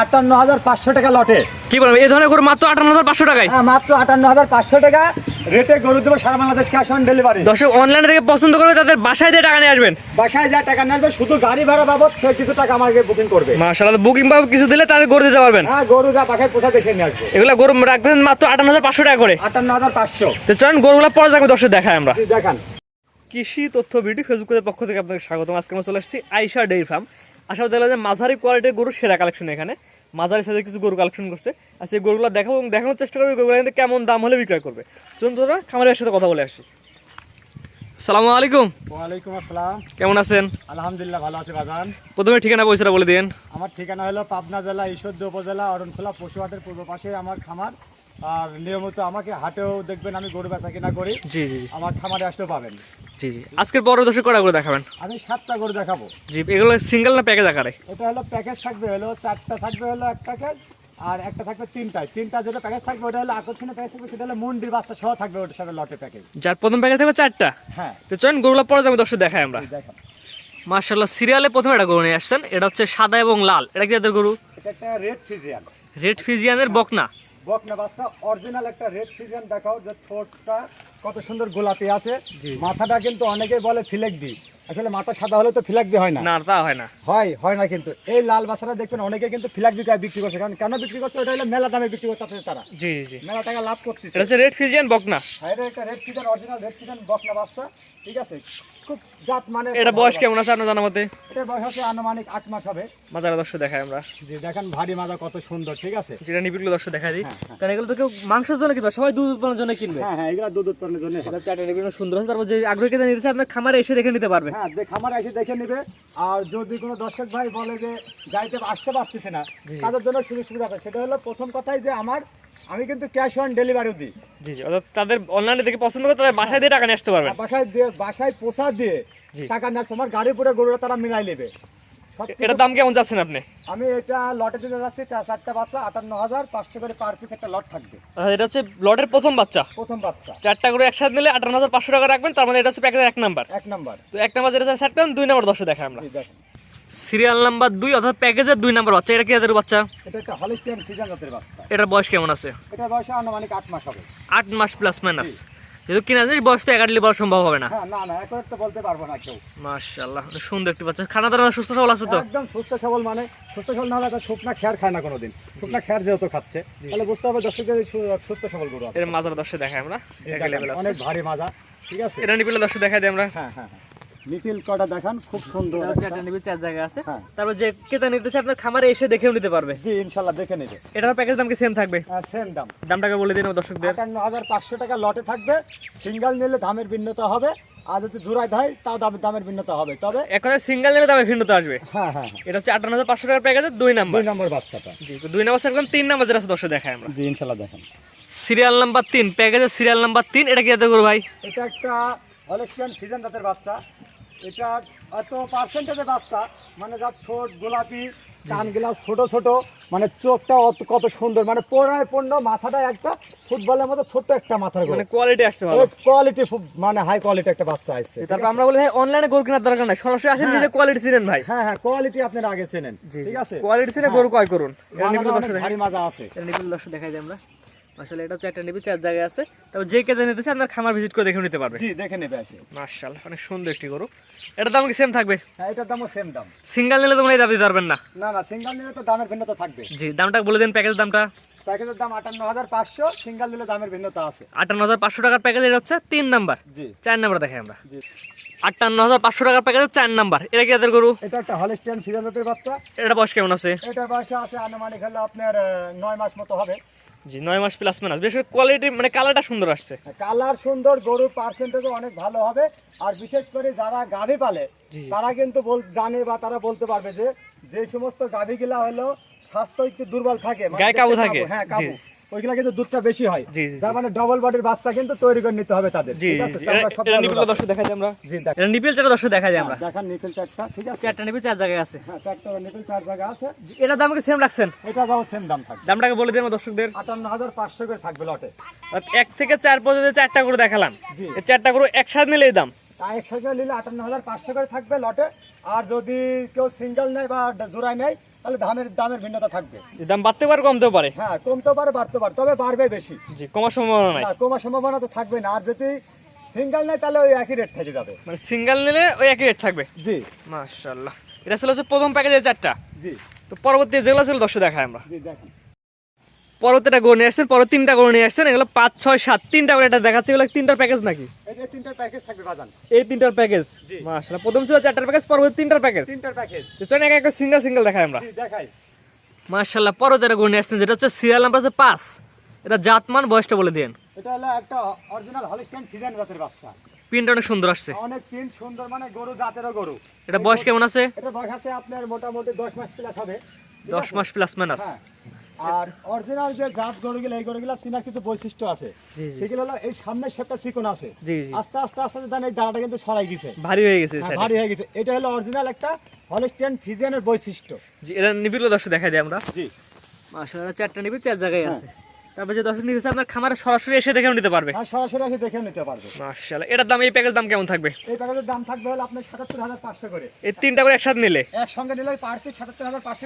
আটান্ন হাজার পাঁচশো টাকা লটে। কি বলেন এই ধরনের গরু মাত্র আটান্ন হাজার পাঁচশো টাকায়? হ্যাঁ মাত্র আটান্ন হাজার পাঁচশো টাকা। রেটে গরু দেবো সারা বাংলাদেশ ক্যাশ অন ডেলিভারি দর্শক অনলাইনে থেকে পছন্দ করবে তাদের বাসায় দিয়ে টাকা নিয়ে আসবেন। বাসায় যা টাকা নেবে শুধু গাড়ি ভাড়া বাবদ সে কিছু টাকা আমাকে বুকিং করবে। মাশাআল্লাহ বুকিং বা কিছু দিলে তাদের গরু দিতে পারবেন। হ্যাঁ গরু যা বাসায় পোষা দেখে নিয়ে আসবে। এগুলা গরু রাখবেন মাত্র আটান্ন হাজার পাঁচশো টাকা করে। আটান্ন হাজার পাঁচশো। তো চলেন গরুগুলা পরে যাবে দর্শক দেখায় আমরা। দেখান। কৃষি তথ্য ভিডিও ফেসবুকের পক্ষ থেকে আপনাকে স্বাগতম। আজকে আমরা চলে আসছি আইসা ডেইরি ফার্ম। আশা করি যে মাঝারি কোয়ালিটির গরু সেরা কালেকশন এখানে। মাঝারি সাথে কিছু গরু কালেকশন করছে। আর সেই গরুগুলো দেখাবো এবং দেখানোর চেষ্টা করবে গরুগুলো কিন্তু কেমন দাম হলে বিক্রয় করবে। চলুন তোরা খামারের সাথে কথা বলে আসি। সালামু আলাইকুম। ওয়ালাইকুম আসসালাম। কেমন আছেন? আলহামদুলিল্লাহ ভালো আছে বাগান প্রথমে ঠিকানা পয়সাটা বলে দিন। আমার ঠিকানা হলো পাবনা জেলা ঈশ্বরদী উপজেলা অরণখোলা পশুহাটের পূর্ব পাশে আমার খামার। আর নিয়মিত আমাকে হাটেও দেখবেন আমি গরু বেচা কিনা করি। জি জি আমার খামারে আসতেও পাবেন। জি জি। আজকের বড় দর্শক কটা করে দেখাবেন? আমি সাতটা গরু দেখাবো। জি এগুলো সিঙ্গেল না প্যাকেজ আকারে? এটা হলো প্যাকেজ থাকবে হলো চারটা থাকবে হলো এক প্যাকেজ আর একটা থাকবে তিনটায়। তিনটা যেটা প্যাকেজ থাকবে ওটা হলো আকর্ষণীয় প্যাকেজ থাকবে সেটা হলো মুন্ডির বাচ্চা সহ থাকবে ওটার সাথে লটে প্যাকেজ যার প্রথম প্যাকেজ থাকবে চারটা? হ্যাঁ। তো চলেন গরুগুলো পরে যাবে দর্শক দেখায় আমরা। দেখো মার্শাল্লাহ সিরিয়ালে প্রথমে একটা গরু নিয়ে আসছেন এটা হচ্ছে সাদা এবং লাল। এটা কি যাদের গরু? এটা একটা রেড ফিজিয়ান রেড ফিজিয়ানের বকনা। বকনা বাচ্চা অরিজিনাল একটা রেড ফিজিয়ান দেখাও যে ঠোঁটটা কত সুন্দর গোলাপি আছে। মাথাটা কিন্তু অনেকেই বলে ফিলেকডি আসলে মাথা সাদা হলে তো ফিলাকডি হয় না। না তা হয় না। হয় হয় না কিন্তু। এই লাল বাচ্চাটা দেখবেন অনেকে কিন্তু ফিলাকডি গায়ে বিক্রি করছে। কারণ কেন বিক্রি করছে? ওটা হলো মেলা দামে বিক্রি করতে তারা। জি জি। মেলা টাকা লাভ করতেছে। এটা হচ্ছে রেড ফিজিয়ান বকনা। হাইরে একটা red Friesian original red Friesian বকনা বাচ্চা। ঠিক আছে? খুব জাত মানে এটা বয়স কেমন আছে আপনার জানা মতে? এটার বয়স হচ্ছে আনুমানিক আট মাস হবে। মাজারা দর্শক দেখায় আমরা। যে দেখেন ভারী মাজা কত সুন্দর ঠিক আছে? যেটা নিবিড়গুলো দেখা দিই। কারণ এগুলো তো কেউ মাংসের জন্য কিনবে সবাই দুধ উৎপাদনের জন্য কিনবে। হ্যাঁ হ্যাঁ এগুলা দুধ উৎপাদনের জন্য চারটা সুন্দর আছে। তারপর যে আগ্রহী কেটে নিতেছে আপনার খামারে এসে দেখে নিতে পারবে। হ্যাঁ খামারে এসে দেখে নেবে। আর যদি কোনো দর্শক ভাই বলে যে যাইতে আসতে পারতেছে না তাদের জন্য সুযোগ সুবিধা আছে। সেটা হলো প্রথম কথাই যে আমার আমি কিন্তু ক্যাশ অন ডেলিভারিও দিই। জি জি অর্থাৎ তাদের অনলাইনে দেখে পছন্দ করে তাদের বাসায় দিয়ে টাকা নিয়ে আসতে পারবেন। বাসায় দিয়ে বাসায় পোষা দিয়ে টাকা নেওয়ার সময় গাড়ি পুরো গরুটা তারা মিলাই নেবে। এটার দাম কেমন যাচ্ছেন আপনি? আমি এটা লটে দিতে যাচ্ছি চার চারটা বাচ্চা আটান্ন হাজার পাঁচশো করে পার পিস একটা লট থাকবে। এটা হচ্ছে লটের প্রথম বাচ্চা? প্রথম বাচ্চা। চারটা করে একসাথে নিলে আটান্ন হাজার পাঁচশো টাকা রাখবেন তার মধ্যে এটা হচ্ছে প্যাকেজের এক নাম্বার এক নাম্বার তো এক নাম্বার যেটা সেট করেন দুই নাম্বার দর্শক দেখায় আমরা। সিরিয়াল নাম্বার দুই অর্থাৎ প্যাকেজের দুই নাম্বার বাচ্চা এটা কি এদের বাচ্চা? এটা একটা হলিস্টিয়ান ফিজান জাতের বাচ্চা। এটার বয়স কেমন আছে? এটা বয়সে আনুমানিক আট মাস হবে। আট মাস প্লাস মাইনাস যেহেতু কিনা জিনিস বয়স তো একাডলি সম্ভব হবে না। হ্যাঁ না না এখন তো বলতে পারব না কেউ। মাশাআল্লাহ সুন্দর একটি বাচ্চা। খানা দানা সুস্থ সবল আছে তো? একদম সুস্থ সবল মানে সুস্থ সবল না হলে তার শুকনা খেয়ার খায় না কোনোদিন। শুকনা খেয়ার যেহেতু খাচ্ছে তাহলে বুঝতে হবে দশ সু- সুস্থ সবল গরু আছে। এর মাজার দর্শক দেখায় আমরা। অনেক ভারী মাজা ঠিক আছে? এটা নিপিলে দর্শক দেখাই দিই আমরা। হ্যাঁ হ্যাঁ। হ্যাঁ নিপিল কটা দেখান খুব সুন্দর হচ্ছে নিপিল চার জায়গা আছে। হ্যাঁ। তারপর যে কেতা নিতেছে আপনার খামারে এসে দেখেও নিতে পারবে। জি ইনশাল্লাহ দেখে নেবে। এটার প্যাকেজ দাম কি সেম থাকবে? সেম দাম। দামটাকে বলে দিন দর্শকদের। আটান্ন হাজার পাঁচশো টাকা লটে থাকবে। সিঙ্গেল নিলে দামের ভিন্নতা হবে। আর যদি জোড়ায় দেয় তাও দামের দামের ভিন্নতা হবে। তবে এক কথায় সিঙ্গেল নিলে দামে ভিন্নতা আসবে। হ্যাঁ হ্যাঁ হ্যাঁ। এটা হচ্ছে আটান্ন হাজার পাঁচশো টাকার প্যাকেজের দুই নাম্বার দুই নম্বর বাচ্চাটা। জি দুই নাম্বার সেরকম তিন নাম্বার যেটা আছে দর্শক দেখায় আমরা। জি ইনশাল্লাহ দেখেন। সিরিয়াল নাম্বার তিন প্যাকেজের সিরিয়াল নাম্বার তিন এটা কি এত করব ভাই? এটা একটা হলেস্টিয়ান ফিজেন জাতের বাচ্চা। এটা এত পার্সেন্টেজের বাচ্চা মানে যার ঠোঁট গোলাপি কানগুলা ছোট ছোট মানে চোখটা অত কত সুন্দর মানে পড়ায় পণ্য মাথাটা একটা ফুটবলের মতো ছোট্ট একটা মাথার মানে কোয়ালিটি আসছে ভালো। কোয়ালিটি মানে হাই কোয়ালিটি একটা বাচ্চা আসছে তারপর আমরা বলি ভাই অনলাইনে গরু কেনার দরকার নাই। সরাসরি আসেন নিজে কোয়ালিটি চিনেন ভাই। হ্যাঁ হ্যাঁ কোয়ালিটি আপনারা আগে চেনেন ঠিক আছে? কোয়ালিটি চিনে গরু ক্রয় করুন। দর্শক ভারী মাজা আছে। দর্শক দেখাই দিই আমরা। আসলে এটা হচ্ছে একটা নিপিল চার জায়গায় আছে। তারপর যে কেটে নিতেছে আপনার খামার ভিজিট করে দেখে নিতে পারবে। জি দেখে নেবে আসে। মার্শাল্লাহ অনেক সুন্দর একটি গরু। এটার দাম কি সেম থাকবে? হ্যাঁ এটার দামও সেম দাম। সিঙ্গেল নিলে তোমরা এই দাম দিতে পারবেন না। না না সিঙ্গেল নিলে তো দামের ভিন্নতা থাকবে। জি দামটা বলে দিন প্যাকেজ দামটা। প্যাকেজের দাম আটান্ন হাজার পাঁচশো সিঙ্গেল নিলে দামের ভিন্নতা আছে। আটান্ন হাজার পাঁচশো টাকার প্যাকেজ এটা হচ্ছে তিন নাম্বার। জি। চার নাম্বার দেখাই আমরা। জি। আটান্ন হাজার পাঁচশো টাকার প্যাকেজের চার নাম্বার। এটা কি এদের গরু? এটা একটা হলিস্টিয়ান ফিজানতের বাচ্চা। এটা বয়স কেমন আছে? এটা বয়সে আছে আনুমানিক হলো আপনার নয় মাস মতো হবে। জি নয় মাস প্লাস মাইনাস বেশ কোয়ালিটি মানে কালারটা সুন্দর আসছে। কালার সুন্দর গরুর পার্সেন্টেজও অনেক ভালো হবে। আর বিশেষ করে যারা গাভী পালে তারা কিন্তু জানে বা তারা বলতে পারবে যে যে সমস্ত গাভী গুলা হলো স্বাস্থ্য একটু দুর্বল থাকে মানে গায়ে কাবু থাকে। হ্যাঁ কাবু। ওইগুলা কিন্তু দুধটা বেশি হয়। জি, মানে ডবল বডির বাচ্চা কিন্তু তৈরি করে নিতে হবে তাদের। ঠিক আছে এটা- এটা নিপিল। দর্শক দেখা যায় আমরা। জি এটা নিপিল চারটা দর্শক দেখা যায় আমরা দেখান নিপিল চারটা ঠিক আছে? চারটা নিপিল চার জায়গায় আছে। হ্যাঁ চারটা নিপিল চার জায়গা আছে। এটার দাম কি সেম রাখছেন? এটা দাও সেম দাম থাকবে। দামটাকে বলে দিন দর্শকদের। আটান্ন হাজার পাঁচশো করে থাকবে লটে। এক থেকে চার পর্যন্ত চারটা করে দেখালাম এই চারটা করে একসাথে নিলে দাম। একসাথে নিলে আটান্ন হাজার পাঁচশো করে থাকবে লটে। আর যদি কেউ সিঙ্গেল নেয় বা জোড়ায় নেয় তাহলে ধানের দামের ভিন্নতা থাকবে। দাম বাড়তে পারে কমতেও পারে? হ্যাঁ কমতেও পারে বাড়তে পারে তবে বাড়বে বেশি। জি কমার সম্ভাবনা নাই। হ্যাঁ, কমার সম্ভাবনা তো থাকবে না। আর যদি সিঙ্গেল নেয় তাহলে ওই একই রেট থেকে যাবে। মানে সিঙ্গেল নিলে ওই একই রেট থাকবে? জি। মাশাল্লাহ এটা ছিল প্রথম প্যাকেজের চারটা। জি। তো পরবর্তী যেগুলো ছিল দশটা দেখায় আমরা। জি দেখেন। পরবর্তীটা গরু নিয়ে আসছেন পরে তিনটা গরু নিয়ে আসছেন এগুলো পাঁচ ছয় সাত তিনটা করে এটা দেখাচ্ছে এগুলো তিনটার প্যাকেজ নাকি? এই তিনটার প্যাকেজ। মাশাল্লাহ প্রথম ছিল চারটার প্যাকেজ পরবর্তী তিনটার প্যাকেজ? তিনটার প্যাকেজ। চলেন এক এক সিঙ্গেল সিঙ্গেল দেখাই আমরা। দেখাই। পরবর্তীটা গরু নিয়ে আসছেন যেটা হচ্ছে সিরিয়াল নাম্বার হচ্ছে পাঁচ। এটা জাতমান বয়সটা বলে দিন এটা হলো একটা অরিজিনাল হলিস্টাইন ফিজিয়ান জাতের বাচ্চা। প্রিন্টটা অনেক সুন্দর আসছে। অনেক প্রিন্ট সুন্দর মানে গরু জাতেরও গরু। এটা বয়স কেমন আছে? এটা বয়স আছে আপনার মোটামুটি দশ মাস প্লাস হবে। ঠিক দশ আছে? মাস প্লাস মাইনাস হ্যাঁ। আর অরিজিনাল যে জাত গরুগুলো এই গরুগুলো চিনার কিছু বৈশিষ্ট্য আছে। জি, জি। সেগুলো হলো এই সামনের শেপটা চিকন আছে। জি জি। আস্তে আস্তে আস্তে জানেন এই দাঁড়াটা কিন্তু ছড়াই গেছে ভারী হয়ে গেছে হ্যাঁ। ভারী হয়ে গেছে। এটা হলো অরিজিনাল একটা হলিস্টেন ফিজিয়ানের বৈশিষ্ট্য। জি এটা নিবিড় দর্শক দেখাই দিই আমরা। জি। মাশাআল্লাহ চারটা নিবিড় চার জায়গায়। আছে। তারপর যে দর্শক নিতে আপনার খামারে সরাসরি এসে দেখেও নিতে পারবে। আর সরাসরি এসে দেখে নিতে পারবে। মাশাআল্লাহ এটার দাম এই প্যাকেজ দাম কেমন থাকবে? এই প্যাকেজের দাম থাকবে হলো আপনার সাতাত্তর হাজার পাঁচশো করে। এই তিনটা করে একসাথে নিলে? একসঙ্গে নিলে পার পিস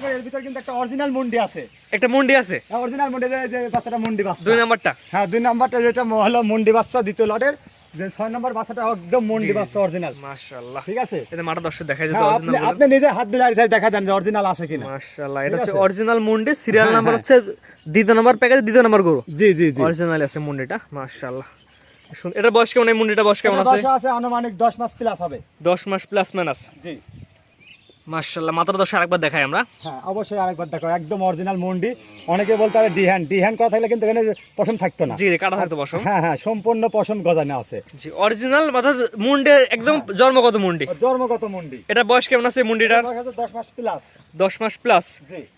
করে। এর ভিতর কিন্তু একটা অরিজিনাল মুন্ডি আছে। একটা মুন্ডি আছে? অরিজিনাল মুন্ডি যে- যে বাচ্চাটা মুন্ডি বাচ্চা। দুই নাম্বারটা? হ্যাঁ দুই নাম্বারটা যেটা হলো মুন্ডি বাচ্চা দ্বিতীয় লটের। যে 6 নম্বর বাচ্চাটা একদম মন্ডি বাচ্চা অরিজিনাল মাশাআল্লাহ। ঠিক আছে? এটা মাটা দর্শক দেখাই দিতে হ্যাঁ, আপনি আপনি নিজে হাত দিলে আর দেখা দেন যে অরিজিনাল আছে কিনা। মাশাআল্লাহ এটা হচ্ছে অরিজিনাল মুন্ডি সিরিয়াল নাম্বার। হচ্ছে দ্বিতীয় নাম্বার প্যাকেজ দ্বিতীয় নাম্বার গরু। জি জি জি। অরিজিনাল আছে মুন্ডিটা মাশাআল্লাহ। শুন- এটা বয়স কেমন? এই মুন্ডিটা বয়স কেমন আছে? আছে আনুমানিক দশ মাস প্লাস হবে। দশ মাস প্লাস মাইনাস জি। মাশাআল্লাহ মাত্র দশ আরেকবার দেখাই আমরা। হ্যাঁ অবশ্যই আরেকবার দেখো একদম অরিজিনাল মুন্ডি। অনেকে বলতে পারে ডি হ্যান্ড ডি হ্যান্ড করা থাকলে কিন্তু এখানে পশম থাকতো না। জি কাটা থাকতো বসো হ্যাঁ হ্যাঁ সম্পূর্ণ পশম গজানো আছে। জি অরিজিনাল অর্থাৎ মুন্ডে একদম জন্মগত মুন্ডি। জন্মগত মুন্ডি। এটা বয়স কেমন আছে মুন্ডিটার? বয়স আছে দশ মাস প্লাস দশ মাস প্লাস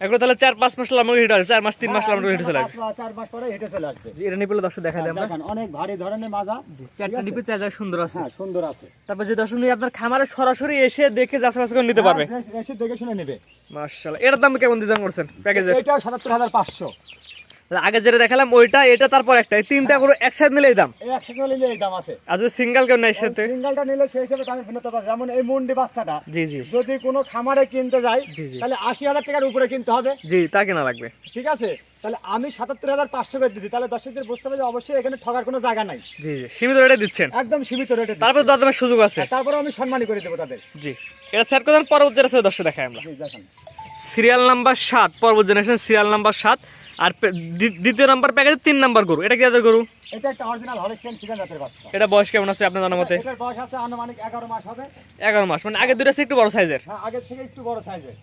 এগুলো তাহলে চার পাঁচ মাস লাম্বা হিট আছে চার মাস তিন মাস হ্যাঁ, লাম্বা হিট চলে। আসবে পাঁচ মাস, পরে হেঁটে চলে আসবে। জি, এটা নিপলে দর্শক দেখাই দিই আমরা। দেখেন অনেক ভারী ধরনের মাজা। চারটা নিপে চার জায়গায় সুন্দর আছে। হ্যাঁ সুন্দর আছে। তারপর যে দর্শক আপনার খামারে সরাসরি এসে দেখে যাচাই বাছাই করে নিতে পারবে। হ্যাঁ, দেখে শুনে নেবে। মাশাআল্লাহ। এটার দাম কেমন দিদান করছেন? প্যাকেজে এটাও সাতাত্তর হাজার পাঁচশো। আগে যেটা দেখালাম ওইটা এটা তারপর একটা। এই তিনটা করে একসাথে নিলে এই দাম? একসাথে নিলে এই দাম আছে। আর যদি সিঙ্গেল কেউ নেয় সাথে সিঙ্গেলটা নিলে সেই হিসেবে দামে ভিন্নতা পাবে যেমন এই মুন্ডি বাচ্চাটা জি জি। যদি কোনো খামারে কিনতে যায়। তাহলে আশি হাজার টাকার উপরে কিনতে হবে। জি তা কেনা লাগবে। ঠিক আছে? তাহলে আমি সাতাত্তর হাজার পাঁচশো করে দিচ্ছি তাহলে দর্শকদের বুঝতে হবে যে অবশ্যই এখানে ঠকার কোনো জায়গা নাই। জি জি। সীমিত রেটে দিচ্ছেন? একদম সীমিত রেটে তারপর দাদামের সুযোগ আছে। তারপরে আমি সম্মানী করে দেবো তাদের। জি। এটা স্যার কথা পরবর্তী আছে দর্শক দেখাই আমরা। সিরিয়াল নাম্বার সাত পরবর্তী জেনারেশন সিরিয়াল নাম্বার সাত। আর দ্বিতীয় নাম্বার প্যাকেজে তিন নাম্বার গরু। এটা কি যাদের গরু? এটা একটা অরিজিনাল হলিস্টেন চিকেন জাতের বাচ্চা। এটা বয়স কেমন আছে আপনার জানার মতে এটার বয়স আছে আনুমানিক এগারো মাস হবে। এগারো মাস। মানে আগে দুটো আছে একটু বড় সাইজের হ্যাঁ আগের থেকে একটু বড় সাইজের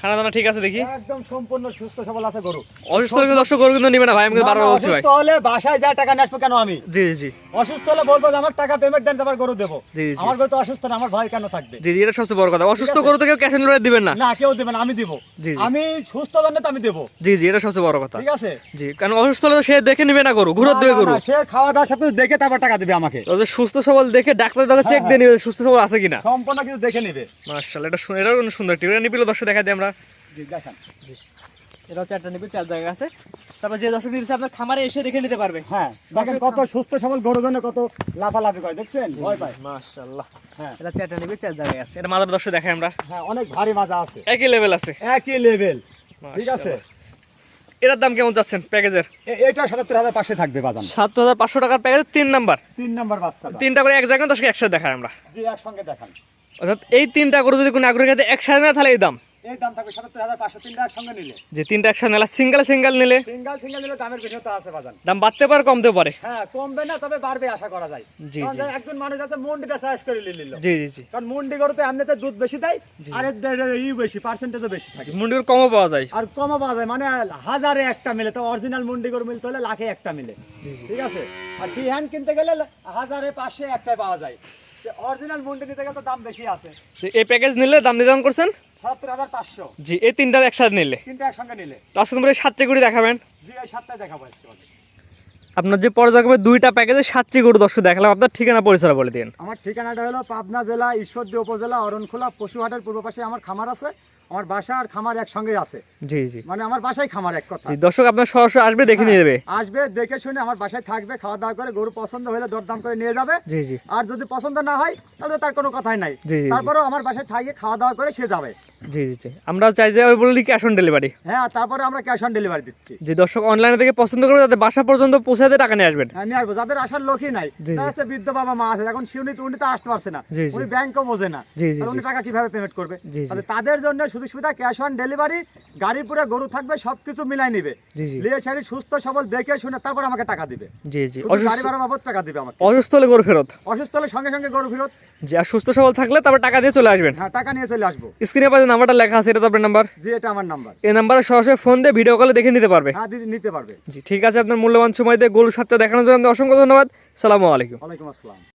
খানা দানা ঠিক আছে দেখি? একদম সম্পূর্ণ সুস্থ সবল আছে গরু। অসুস্থ হলে দর্শক গরু কিন্তু নিবে না ভাই আমি কিন্তু বারবার বলছি ভাই। অসুস্থ হলে বাসায় যা টাকা কেন আমি? জি জি অসুস্থ হলে বলব আমার টাকা পেমেন্ট দেন তারপর গরু দেবো। আমার গরু তো অসুস্থ না আমার ভয় কেন থাকবে? জি জি এটা সবচেয়ে বড় কথা। অসুস্থ গরু তো কেউ ক্যাশ অন ডেলিভারি দিবেন না। না কেউ দেবে না আমি দেবো। জি। আমি সুস্থ জন্য তো আমি দেবো। জি জি এটা সবচেয়ে বড় কথা। ঠিক আছে? জি কারণ অসুস্থ হলে সে দেখে নিবে না গরু ঘুরত দেবে গরু। সে খাওয়া দাওয়া সব কিছু দেখে তারপর টাকা দিবে আমাকে। তো সুস্থ সবল দেখে ডাক্তার দেখে চেক হ্যাঁ, দিয়ে নিবে সুস্থ সবল আছে কিনা। সম্পূর্ণ কিছু দেখে নিবে। মার্শাল এটা শুনে কিন্তু সুন্দর। টিভি নিপিল দর্শক দেখা দিই আমরা। জি, দেখেন। এটাও চারটা নিপিল চার জায়গা আছে। তারপর যে দর্শক দিচ্ছে আপনার খামারে এসে দেখে নিতে পারবে। হ্যাঁ দেখেন কত সুস্থ সবল গরু কত লাফালাফি করে দেখছেন? ভয় পায়। মার্শাল্লাহ হ্যাঁ। এটা চারটা নিপিল চার জায়গায় আছে। এটা মাদার দর্শক দেখাই আমরা। হ্যাঁ অনেক ভারী মাজা আছে। একই লেভেল আছে। একই লেভেল ঠিক আছে? এটার দাম কেমন যাচ্ছেন প্যাকেজের? এ- এটা সাতাত্তর হাজার পাশে থাকবে বাজান। সাত হাজার পাঁচশো টাকার প্যাকেজের তিন নাম্বার। তিন নম্বর বাচ্চা তিনটা করে এক জায়গায় দর্শক একসাথে দেখাই আমরা। জি একসঙ্গে দেখান। অর্থাৎ এই তিনটা করে যদি কোনো আগ্রহী একসাথে না তাহলে এই দাম। এই দাম থাকবে সাতাত্তর হাজার পাঁচশো তিনটা একসঙ্গে নিলে। যে তিনটা একসাথে নিলে সিঙ্গেল সিঙ্গেল নিলে। সিঙ্গেল সিঙ্গেল নিলে দামের ভিন্নতা আছে বাজান। দাম বাড়তে পারে কমতেও পারে। হ্যাঁ কমবে না তবে বাড়বে আশা করা যায়। জি, একজন মানুষ আছে মুন্ডিটা চয়েস করে নিল। জি জি জি। কারণ মুন্ডি গরুতে এমনিতে দুধ বেশি দেয় আর এর দে- দে- ই বেশি পার্সেন্টেজও বেশি থাকে। মুন্ডির কমও পাওয়া যায়। আর কমও পাওয়া যায় মানে হাজারে একটা মিলে তো অরিজিনাল মুন্ডি গরু মিলতে হলে লাখে একটা মিলে। ঠিক আছে? আর হ্যান্ড কিনতে গেলে হাজারে পাঁচশে একটাই পাওয়া যায়। অরিজিনাল মুন্ডি নিতে গেলে তো দাম বেশি আছে। এই প্যাকেজ নিলে দাম নির্ধারণ করছেন? সাতাত্তর হাজার পাঁচশো। জি এই তিনটা একসাথে নিলে। তিনটা একসঙ্গে নিলে। তো আজকে তোমরা এই সাতটি গরু দেখাবেন। জি এই সাতটায় দেখাবো আপনার যে পর্যায়ক্রমে দুইটা প্যাকেজে সাতটি গরু দর্শক দেখালাম। আপনার ঠিকানা পরিচয় বলে দিন। আমার ঠিকানাটা হলো পাবনা জেলা ঈশ্বরদী উপজেলা অরণখোলা পশুহাটের পূর্ব পাশে আমার খামার আছে। আমার বাসা আর খামার একসঙ্গে আছে। জি জি। মানে আমার বাসায় খামার এক কথা। দর্শক আপনার সরাসরি আসবে দেখে নিয়ে যাবে। আসবে দেখে শুনে আমার বাসায় থাকবে খাওয়া দাওয়া করে গরু পছন্দ হলে দরদাম করে নিয়ে যাবে। জি জি। আর যদি পছন্দ না হয় তাহলে তার কোনো কথাই নাই। তারপরেও আমার বাসায় থাকে খাওয়া দাওয়া করে সে যাবে। জি জি জি। আমরা চাই যে বলি ক্যাশ অন ডেলিভারি হ্যাঁ তারপরে আমরা ক্যাশ অন ডেলিভারি দিচ্ছি। যে দর্শক অনলাইনে থেকে পছন্দ করবে তাদের বাসা পর্যন্ত পৌঁছে দিয়ে টাকা নিয়ে আসবেন। হ্যাঁ, নিয়ে আসব। যাদের আসার লোকই নাই তারা হচ্ছে বৃদ্ধ বাবা মা আছে এখন শিউনি উনি তো আসতে পারছে না। উনি ব্যাংকও বোঝে না। উনি টাকা কীভাবে পেমেন্ট করবে? তাদের জন্য সুযোগ সুবিধা ক্যাশ অন ডেলিভারি গাড়ি পুরো গরু থাকবে সবকিছু মিলাই নিবে। লিয়ে শাড়ি সুস্থ সবল দেখে শুনে তারপর আমাকে টাকা দিবে। জি জি। গাড়ি ভাড়া বাবদ টাকা দিবে আমাকে। অসুস্থ হলে গরু ফেরত? অসুস্থ হলে সঙ্গে সঙ্গে গরু ফেরত। জি আর সুস্থ সবল থাকলে তারপর টাকা দিয়ে চলে আসবেন? হ্যাঁ টাকা নিয়ে চলে আসব। স্ক্রিনে পাশে নাম্বারটা লেখা আছে এটা তো আপনার নাম্বার জি এটা আমার নাম্বার এই নাম্বারে সরাসরি ফোন দিয়ে ভিডিও কলে দেখে নিতে পারবে। হ্যাঁ দিদি নিতে পারবে। জি ঠিক আছে আপনার মূল্যবান সময় দিয়ে গরু সাতটা দেখানোর জন্য অসংখ্য ধন্যবাদ। সালামু আলাইকুম। ওয়ালাইকুম আসসালাম।